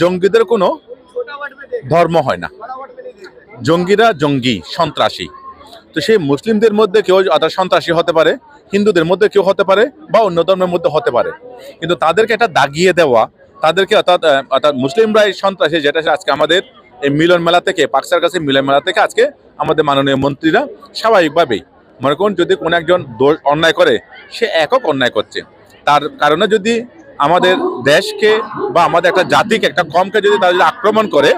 জঙ্গিদের কোনো ধর্ম হয় না। জঙ্গিরা জঙ্গি, সন্ত্রাসী। তো সেই মুসলিমদের মধ্যে কেউ অর্থাৎ সন্ত্রাসী হতে পারে, হিন্দুদের মধ্যে কেউ হতে পারে বা অন্য ধর্মের মধ্যে হতে পারে। কিন্তু তাদেরকে একটা দাগিয়ে দেওয়া, তাদেরকে অর্থাৎ অর্থাৎ মুসলিমরাই সন্ত্রাসী, যেটা আজকে আমাদের এই মিলন মেলা থেকে পাকসার কাছে মিলন মেলা থেকে আজকে আমাদের মাননীয় মন্ত্রীরা স্বাভাবিকভাবেই, মনে করুন যদি কোনো একজন দোষ অন্যায় করে, সে একক অন্যায় করছে। তার কারণে যদি আমাদের দেশকে বা আমাদের একটা জাতিকে, একটা কমকে যদি তারা যদি আক্রমণ করে,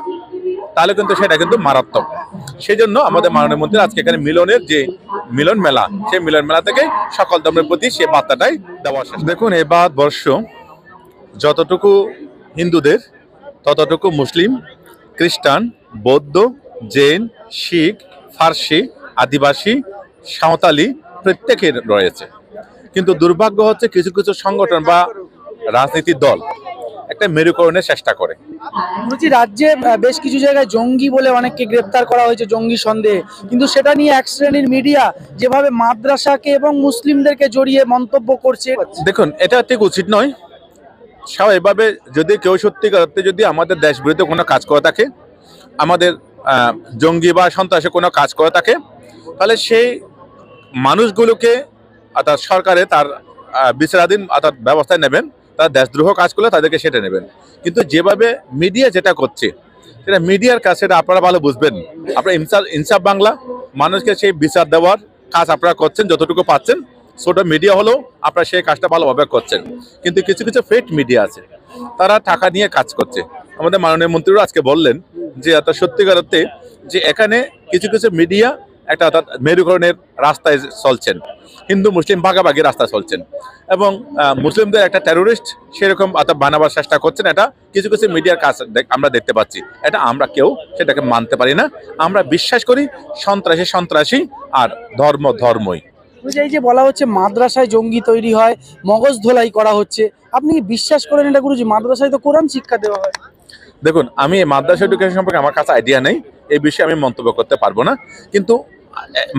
তাহলে কিন্তু সেটা কিন্তু মারাত্মক। সেই জন্য আমাদের মাননীয় মন্ত্রী আজকে এখানে মিলনের যে মিলন মেলা, সেই মিলন মেলা থেকে সকল ধর্মের প্রতি সে বার্তাটাই দেওয়া শেষ। দেখুন এই ভারতবর্ষ যতটুকু হিন্দুদের, ততটুকু মুসলিম, খ্রিস্টান, বৌদ্ধ, জৈন, শিখ, ফার্সি, আদিবাসী, সাঁওতালি প্রত্যেকের রয়েছে। কিন্তু দুর্ভাগ্য হচ্ছে কিছু কিছু সংগঠন বা রাজনীতির দল একটা মেরুকরণের চেষ্টা করে। বলছি রাজ্যে বেশ কিছু জায়গায় জঙ্গি বলে অনেককে গ্রেপ্তার করা হয়েছে জঙ্গি সন্দেহে। কিন্তু সেটা নিয়ে এক শ্রেণির মিডিয়া যেভাবে মাদ্রাসাকে এবং মুসলিমদেরকে জড়িয়ে মন্তব্য করছে। দেখুন এটা ঠিক উচিত নয়। স্বাভাবিকভাবে যদি কেউ সত্যিকার অর্থে যদি আমাদের দেশ বিরুদ্ধে কোনো কাজ করে থাকে আমাদের জঙ্গি বা সন্ত্রাসে কোনো কাজ করে থাকে তাহলে সেই মানুষগুলোকে অর্থাৎ সরকারে তার বিচারাধীন অর্থাৎ ব্যবস্থায় নেবেন। তারা দেশদ্রোহ কাজ করলে তাদেরকে সেটা নেবেন। কিন্তু যেভাবে মিডিয়া যেটা করছে, সেটা মিডিয়ার কাছে সেটা আপনারা ভালো বুঝবেন। আপনারা ইনসাফ ইনসাফ বাংলা, মানুষকে সেই বিচার দেওয়ার কাজ আপনারা করছেন, যতটুকু পাচ্ছেন, ছোট মিডিয়া হলেও আপনারা সেই কাজটা ভালোভাবে করছেন। কিন্তু কিছু কিছু ফেক মিডিয়া আছে, তারা টাকা নিয়ে কাজ করছে। আমাদের মাননীয় মন্ত্রীরা আজকে বললেন যে, এত সত্যিকার অর্থে যে এখানে কিছু কিছু মিডিয়া একটা অর্থাৎ মেরুকরণের রাস্তায় চলছেন। হিন্দু মুসলিম ভাগাভাগি রাস্তায় চলছেন। এবং মুসলিমদের একটা টেরোরিস্ট সেরকম অর্থাৎ বানাবার চেষ্টা করছেন। এটা কিছু কিছু মিডিয়ার কাজ আমরা দেখতে পাচ্ছি। এটা আমরা কেউ সেটাকে মানতে পারি না। আমরা বিশ্বাস করি সন্ত্রাসী সন্ত্রাসী আর ধর্ম ধর্মই। এই যে বলা হচ্ছে মাদ্রাসায় জঙ্গি তৈরি হয় মগজ ধোলাই করা হচ্ছে। আপনি কি বিশ্বাস করেন এটা গুরুজি? মাদ্রাসায় তো কোরআন শিক্ষা দেওয়া হয়। দেখুন আমি মাদ্রাসা এডুকেশন সম্পর্কে আমার কাছে আইডিয়া নেই। এই বিষয়ে আমি মন্তব্য করতে পারব না। কিন্তু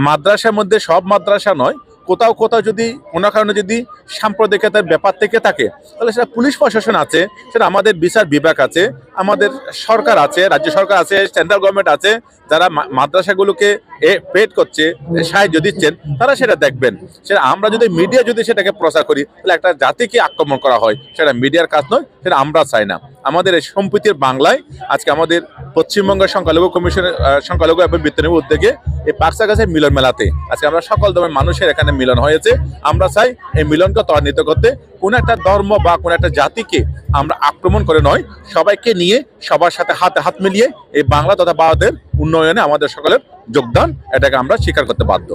মাদ্রাসার মধ্যে সব মাদ্রাসা নয়, কোথাও কোথাও যদি কোনো কারণে যদি সাম্প্রদায়িকতার ব্যাপার থেকে থাকে, তাহলে সেটা পুলিশ প্রশাসন আছে, সেটা আমাদের বিচার বিভাগ আছে, আমাদের সরকার আছে, রাজ্য সরকার আছে সেন্ট্রাল গভর্নমেন্ট আছে, যারা মাদ্রাসাগুলোকে এ পেড করছে সাহায্য দিচ্ছেন, তারা সেটা দেখবেন। সেটা আমরা যদি মিডিয়া যদি সেটাকে প্রচার করি, তাহলে একটা জাতিকে আক্রমণ করা হয়। সেটা মিডিয়ার কাজ নয়, সেটা আমরা চাই না। আমাদের এই সম্প্রীতির বাংলায় আজকে আমাদের পশ্চিমবঙ্গের সংখ্যালঘু কমিশনের সংখ্যালঘু এবং বিত্তনিব উদ্যোগে এই পাকসা গাছের মিলন মেলাতে আজকে আমরা সকল ধর্মের মানুষের এখানে মিলন হয়েছে। আমরা চাই এই মিলনকে ত্বরান্বিত করতে কোনো একটা ধর্ম বা কোন একটা জাতিকে আমরা আক্রমণ করে নয়, সবাইকে নিয়ে সবার সাথে হাতে হাত মিলিয়ে এই বাংলা তথা ভারতের উন্নয়নে আমাদের সকলের যোগদান এটাকে আমরা স্বীকার করতে বাধ্য।